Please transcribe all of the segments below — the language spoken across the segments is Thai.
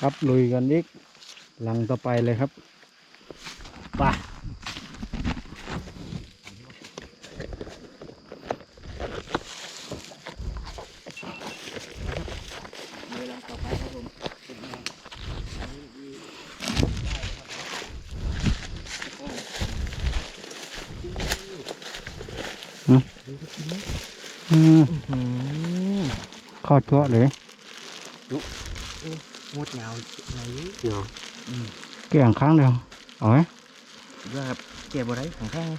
ครับลุยกันอีกหลังต่อไปเลยครับไปเวลาต่อไปครับผมเป็นไงอันนี้ดีได้ครับอืมอืมเข้อจั่วเลย Ngút nào này dưới. Được. Ừ. Cái hàng kháng đây không? Ở ấy. Ra chè vào đấy, hàng kháng.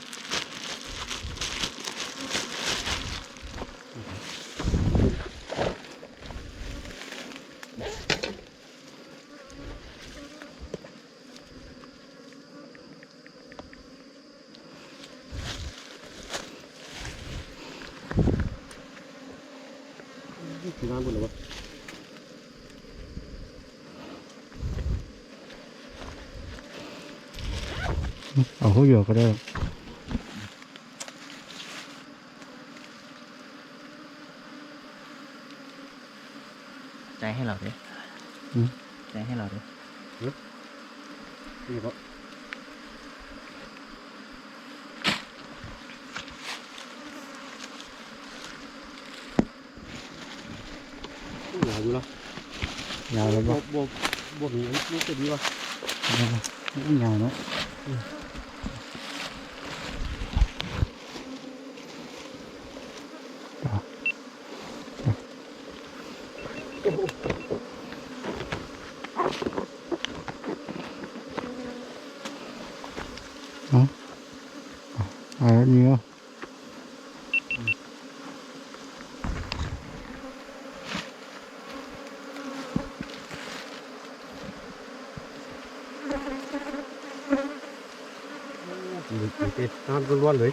Thì ra luôn rồi เอาไหมว่าเก็บอะไรของข้างที่น้ำบนหรือวะเอาเขาอยู่ก็ได้ใจให้เราดิใจให้เราดินี่ก็หนาวอยู่แล้วยาวแล้วบ่บ่บ่บ่มีอันนี้จะดีวะยาวเนาะ เป็นน้ำล้วนๆเลย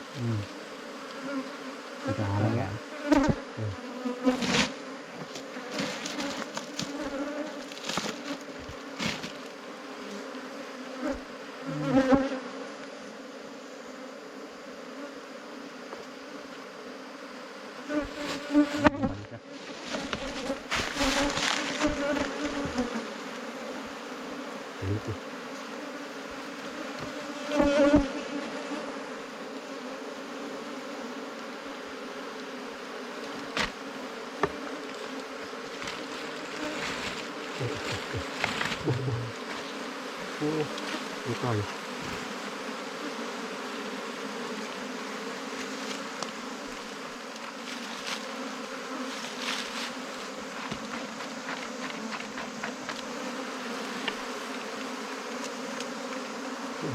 rồi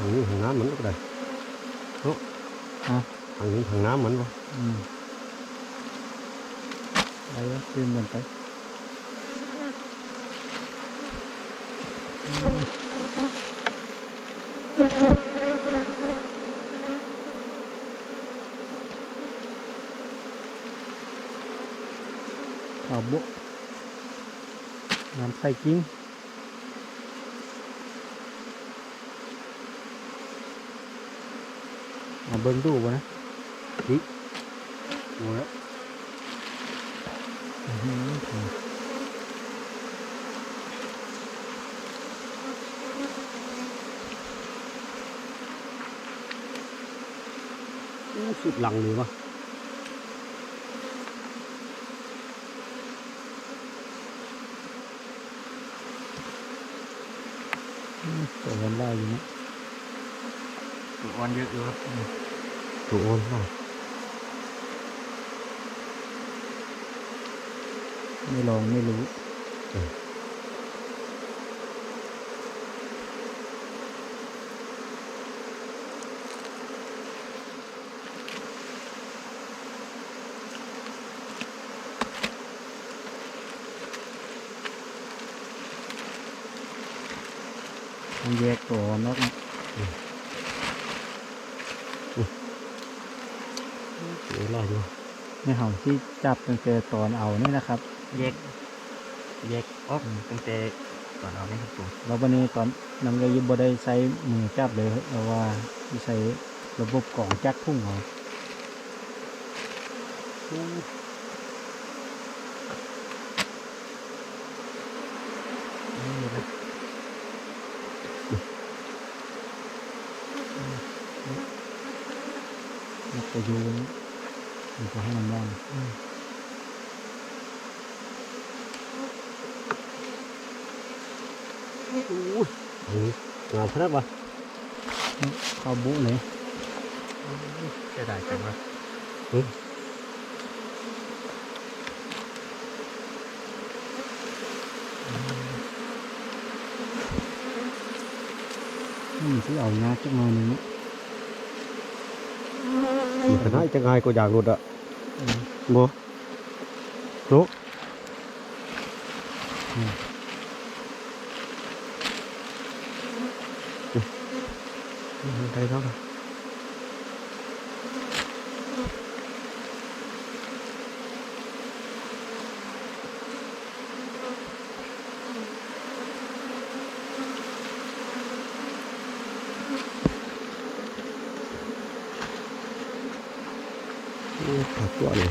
thằng những thằng nám mảnh lúc đây đúng à. thằng những thằng nám mảnh quá, ừ. đây đó tim mình phải ทางนี้ทางน้ำมันวะอืมไปวะขึ้นมันไปข้าวบุน้ำใส่กิ้งมาเบิ้งดูบ่นะโอ้ยอื้อหืออู้สุดหลังเลยวะ ตัวมันได้อยู่นะตัวอ่อนเยอะอยู่ครับถูกโอนเปล่าไม่ลองไม่รู้ มันแยกตัวนอกนะเดี๋ยวรออยู่ในเห่าที่จับตั้งแต่ตอนเอานี่นะครับ แยก แยกออกตั้งแต่ก่อนเอาเนี่ยครับผมแล้ววันนี้ตอนนังก็ยังบ่ได้ใช้มือจับเลยเพราะว่าที่ใช้ระบบกล่องจักพุ่งเอา 약간 이거 하나만 응. ui ngọt hết mà có ừ. bú ừ, này. Cái đài chẳng à. Ừ. mình sẽ đầu trước chắc này nữa ข้าวบุเลย เสียดายจังวะ นี่สิเอายากจักหน่อยหนึงเนาะ มีขนาดจะง่ายก็อยากหลุดอ่ะ เออ บ่รู้ได้แ thả cuộn này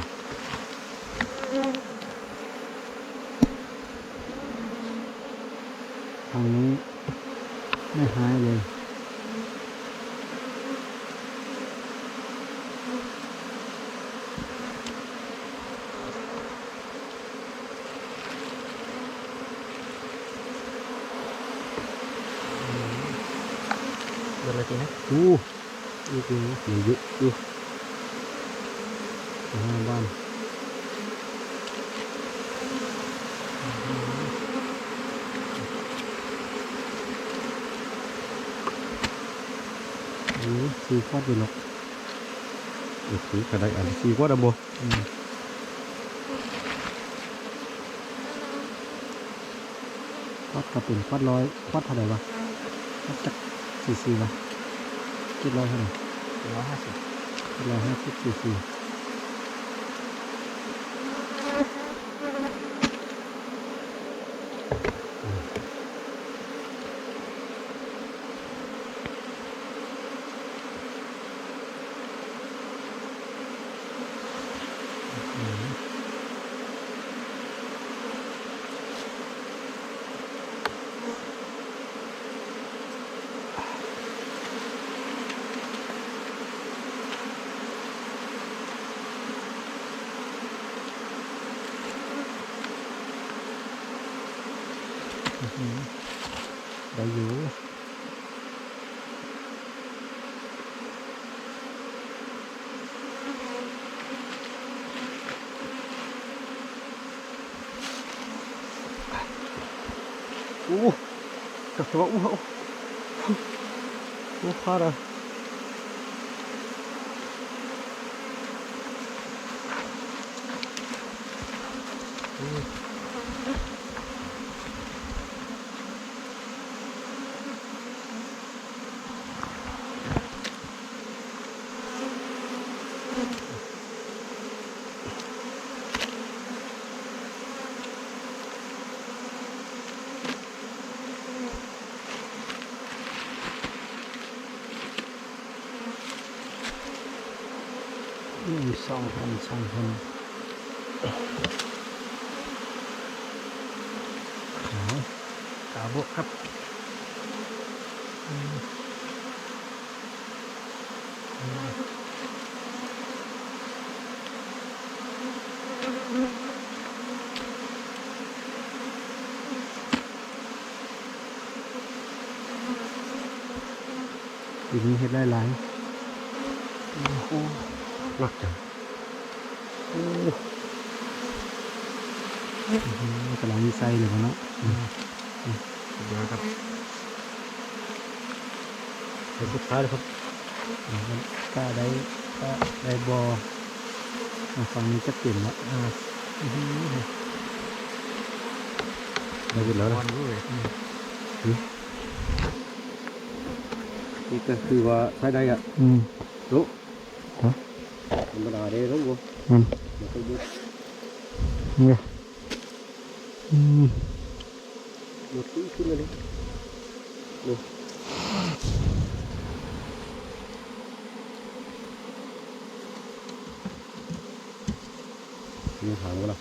thằng này nó hai lên Rồi là chị nè. Uh. Đi kìa, dữ. หายเลยเดินเลยทีนะอู้นี่คือมีเยอะอยู่ไปหาบ้านอันนี้สีฟอดอยู่หรอกอีกทีก็ได้อันสี่กว่าดำบ่อืมฟอดก็เป็นฟอดร้อยฟอดเท่าไหร่วะฟอดจักสี่สี่วะคิดร้อยเท่าไหร่ร้อยห้าสิบคิดร้อยห้าสิบสี่สี่ đại vũ 오, 저, 저거 우와, 우와, 우와, 우와, สองพันสองพันขาวกาบกครับปีนี้เฮ็ดได้หลายโอ้โห นักจังอื้อหือกำลังมีไส้เลยวะเนาะสุดยอดครับเป็นสุดท้ายเลยครับแล้วก็กล้าได้กล้าได้บอมาฝั่งนี้จะเปลี่ยนละอ่าอื้อหือได้หมดแล้วบนะอลรู้เลยนี่ก็คือว่าใช้ได้อะอืมรู้ฮ നമ്മുടെ ആരേതും പോകും hàng quá